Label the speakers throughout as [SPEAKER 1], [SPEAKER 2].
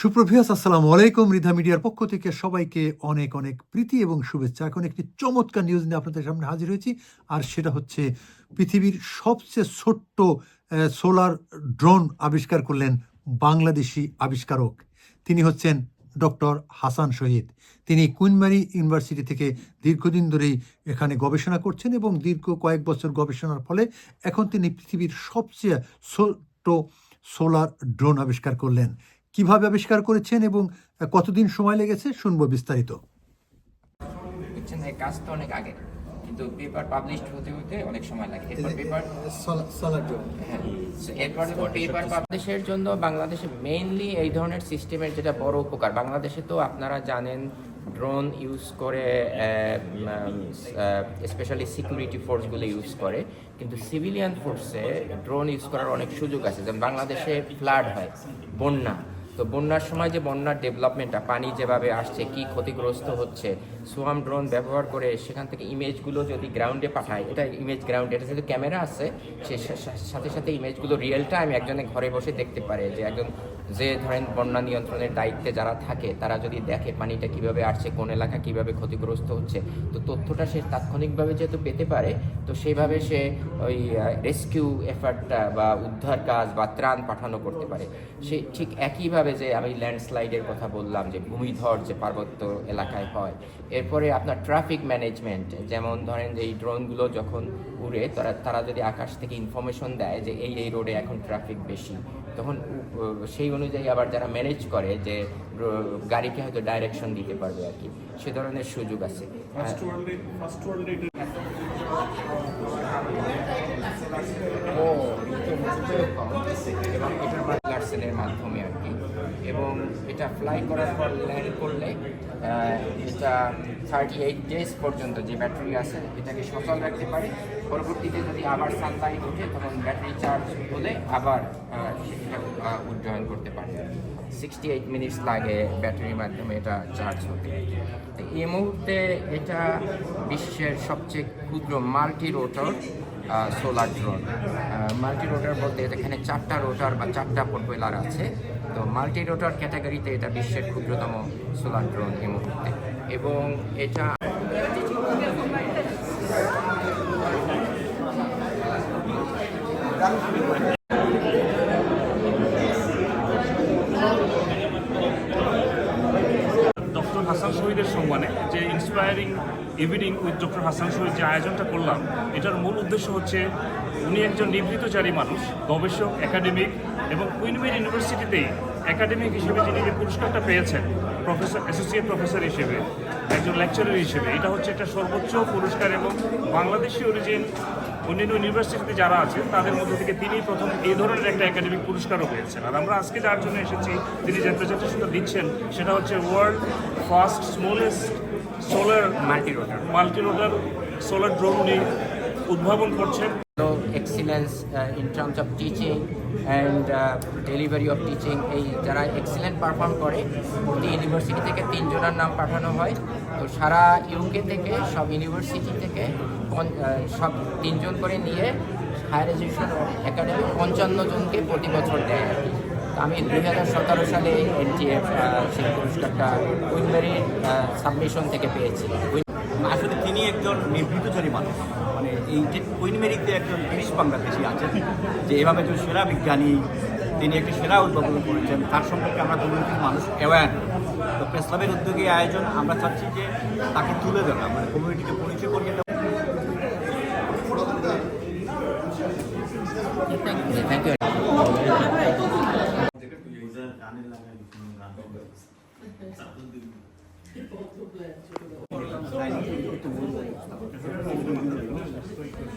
[SPEAKER 1] সুপ্রভিয়াস আসসালামু আলাইকুম। রিধা মিডিয়ার পক্ষ থেকে সবাইকে অনেক অনেক প্রীতি এবং শুভেচ্ছা। এখন একটি চমৎকার নিউজ নিয়ে আপনাদের সামনে হাজির হয়েছি, আর সেটা হচ্ছে পৃথিবীর সবচেয়ে ছোট্ট সোলার ড্রোন আবিষ্কার করলেন বাংলাদেশি আবিষ্কারক। তিনি হচ্ছেন ডক্টর হাসান শহীদ। তিনি কুইনমারি ইউনিভার্সিটি থেকে দীর্ঘদিন ধরেই এখানে গবেষণা করছেন এবং দীর্ঘ কয়েক বছর গবেষণার ফলে এখন তিনি পৃথিবীর সবচেয়ে ছোট্ট সোলার ড্রোন আবিষ্কার করলেন। কীভাবে আবিষ্কার করেছেন এবং কতদিন সময় লেগেছে শুনব বিস্তারিত।
[SPEAKER 2] কাজ তো অনেক আগে কিন্তু পেপার পাবলিশ হতে হতে অনেক সময় লাগে। এরপর পেপার হ্যাঁ এরপর পেপার পাবলিশের জন্য বাংলাদেশে মেইনলি এই ধরনের সিস্টেমের যেটা বড় উপকার বাংলাদেশে তো আপনারা জানেন ড্রোন ইউজ করে স্পেশালি সিকিউরিটি ফোর্সগুলো ইউজ করে কিন্তু সিভিলিয়ান ফোর্সে ড্রোন ইউজ করার অনেক সুযোগ আছে। যেমন বাংলাদেশে ফ্লাড হয় বন্যা তো বন্যার সময় যে বন্যার ডেভেলপমেন্টটা পানি যেভাবে আসছে, কি ক্ষতিগ্রস্ত হচ্ছে সোয়াম ড্রোন ব্যবহার করে সেখান থেকে ইমেজগুলো যদি গ্রাউন্ডে পাঠায়, এটা ইমেজ গ্রাউন্ড এটা যেহেতু ক্যামেরা আছে, সে সাথে সাথে ইমেজগুলো রিয়েল টাইম একজনে ঘরে বসে দেখতে পারে যে একজন যে ধরেন বন্যা নিয়ন্ত্রণের দায়িত্বে যারা থাকে, তারা যদি দেখে পানিটা কীভাবে আসছে, কোন এলাকা কীভাবে ক্ষতিগ্রস্ত হচ্ছে, তো তথ্যটা সে তাৎক্ষণিকভাবে যেহেতু পেতে পারে, তো সেইভাবে সে ওই রেস্কিউ এফার্টটা বা উদ্ধার কাজ বা ত্রাণ পাঠানো করতে পারে। সে ঠিক একইভাবে যে আমি ল্যান্ডস্লাইডের কথা বললাম, যে ভূমিধর যে পার্বত্য এলাকায় হয়, এরপরে আপনার ট্রাফিক ম্যানেজমেন্ট যেমন ধরেন যে এই ড্রোনগুলো যখন উড়ে, তারা তারা যদি আকাশ থেকে ইনফরমেশন দেয় যে এই এই রোডে এখন ট্রাফিক বেশি, তখন সেই অনুযায়ী আবার যারা ম্যানেজ করে যে গাড়িকে হয়তো ডাইরেকশন দিতে পারবে আর কি সে ধরনের সুযোগ আছে। ও লার্সেনের মাধ্যমে আর কি। এবং এটা ফ্লাই করার পর ল্যান্ড করলে এটা থার্টি এইট ডেজ পর্যন্ত যে ব্যাটারি আছে, এটাকে সচল রাখতে পারে। পরবর্তীতে যদি আবার সানলাইট ওঠে, তখন ব্যাটারি চার্জ হলে আবার সেটা উড্ডয়ন করতে পারে। সিক্সটি এইট মিনিটস লাগে ব্যাটারির মাধ্যমে এটা চার্জ হতে। এই মুহূর্তে এটা বিশ্বের সবচেয়ে ক্ষুদ্র multi rotor solar drone. Multi rotor বলতে এখানে চারটা রোটার বা চারটা প্রোপেলার আছে। তো মাল্টি রোটার ক্যাটাগরিতে এটা বিশ্বের ক্ষুদ্রতম সোলার ড্রোন এই মুহূর্তে। এবং এটা
[SPEAKER 3] ডক্টর হাসান সম্মানে যে inspiring evening with doctor Hasan Shahid যে আয়োজনটা করলাম, এটার মূল উদ্দেশ্য হচ্ছে উনি একজন নিবৃতচারী মানুষ, গবেষক একাডেমিক এবং কুইনমের ইউনিভার্সিটিতেই একাডেমিক হিসেবে যিনি যে পুরস্কারটা পেয়েছেন প্রফেসর অ্যাসোসিয়েট প্রফেসর হিসেবে, একজন লেকচারার হিসেবে, এটা হচ্ছে একটা সর্বোচ্চ পুরস্কার এবং বাংলাদেশি অরিজিন অন্যান্য ইউনিভার্সিটিতে যারা আছেন তাদের মধ্যে থেকে তিনি প্রথম এই ধরনের একটা একাডেমিক পুরস্কারও পেয়েছেন। আর আমরা আজকে যার জন্য এসেছি তিনি যে প্রেজেন্টেশনটা দিচ্ছেন সেটা হচ্ছে world first smallest solar
[SPEAKER 2] multi rotor
[SPEAKER 3] multi rotor solar drone উনি উদ্ভাবন করছেন।
[SPEAKER 2] Excellence in terms of teaching and delivery of teaching এই যারা এক্সিলেন্ট পারফর্ম করে, প্রতি ইউনিভার্সিটি থেকে তিনজনের নাম পাঠানো হয়। তো সারা ইউকে থেকে, সব ইউনিভার্সিটি থেকে সব তিনজন করে নিয়ে হায়ার এডুকেশন একাডেমি পঞ্চান্ন জনকে প্রতি বছর দেয়। আমি দুই হাজার সতেরো সালে এনটিএফ সেই পুরস্কারটা কুইনবেরির সাবমিশন থেকে পেয়েছি।
[SPEAKER 4] আসলে তিনি একজন নিবৃত্তচারী মানুষ মানে এই যে কুইনমেরিতে একজন ব্রিটিশ বাংলাদেশি আছেন যে এভাবে একজন সেরা বিজ্ঞানী, তিনি একটি সেরা উদ্ভাবন করেছেন, তার সম্পর্কে আমরা কমিউনিটির মানুষ অ্যাওয়ার তো প্রেস ক্লাবের উদ্যোগে আয়োজন, আমরা চাচ্ছি যে তাকে তুলে ধরা মানে কমিউনিটিকে পরিচয় করিয়ে দেওয়া
[SPEAKER 2] একটা সেট করব আমি কিন্তু দুইটা সেট করতে পারি এবার এখানে ব্যানার আছে আমার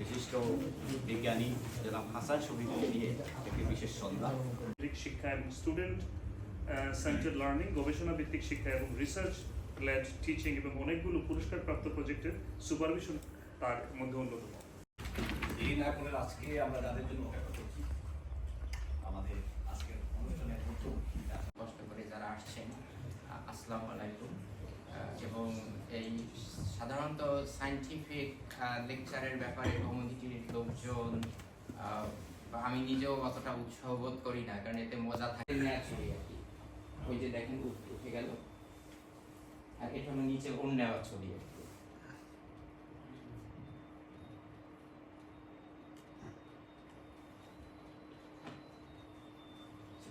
[SPEAKER 4] বিশিষ্ট বিজ্ঞানী জনাব হাসান শহীদ নিয়ে একটি বিশেষ সন্ধ্যা।
[SPEAKER 3] শিক্ষা এবং স্টুডেন্ট সেন্টার লার্নিং গবেষণা ভিত্তিক শিক্ষা এবং রিসার্চ লেড টিচিং এবং অনেকগুলো পুরস্কারপ্রাপ্ত প্রজেক্টের সুপারভিশন তার মধ্যে অন্যতম।
[SPEAKER 4] দিন আপনার আজকে আমরা যাদের জন্য অপেক্ষা করছি আমাদের আজকের অনুষ্ঠানের প্রথম
[SPEAKER 2] কষ্ট করে যারা আসছেন আসসালামু আলাইকুম। এবং এই সাধারণত সায়েন্টিফিক লেকচারের ব্যাপারে কমিউনিটির লোকজন আমি নিজেও অতটা উৎসাহ বোধ করি না, কারণ এতে মজা থাকে ন্যাচুরি আর কি ওই যে দেখেন উঠে গেল আর এটা নিচে অন্য ছবি আর কি।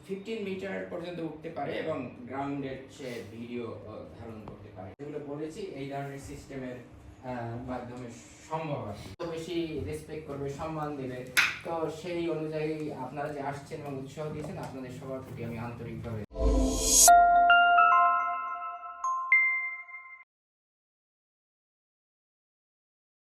[SPEAKER 2] ফিফটিন মিটার পর্যন্ত উঠতে পারে এবং গ্রাউন্ডের সে ভিডিও ধারণ করতে পারে। যেগুলো বলেছি, এই ধরনের সিস্টেমের মাধ্যমে সম্ভব আর বেশি রেসপেক্ট করবে, সম্মান দেবে। তো সেই অনুযায়ী আপনারা যে আসছেন এবং উৎসাহ দিয়েছেন, আপনাদের সবার প্রতি আমি আন্তরিকভাবে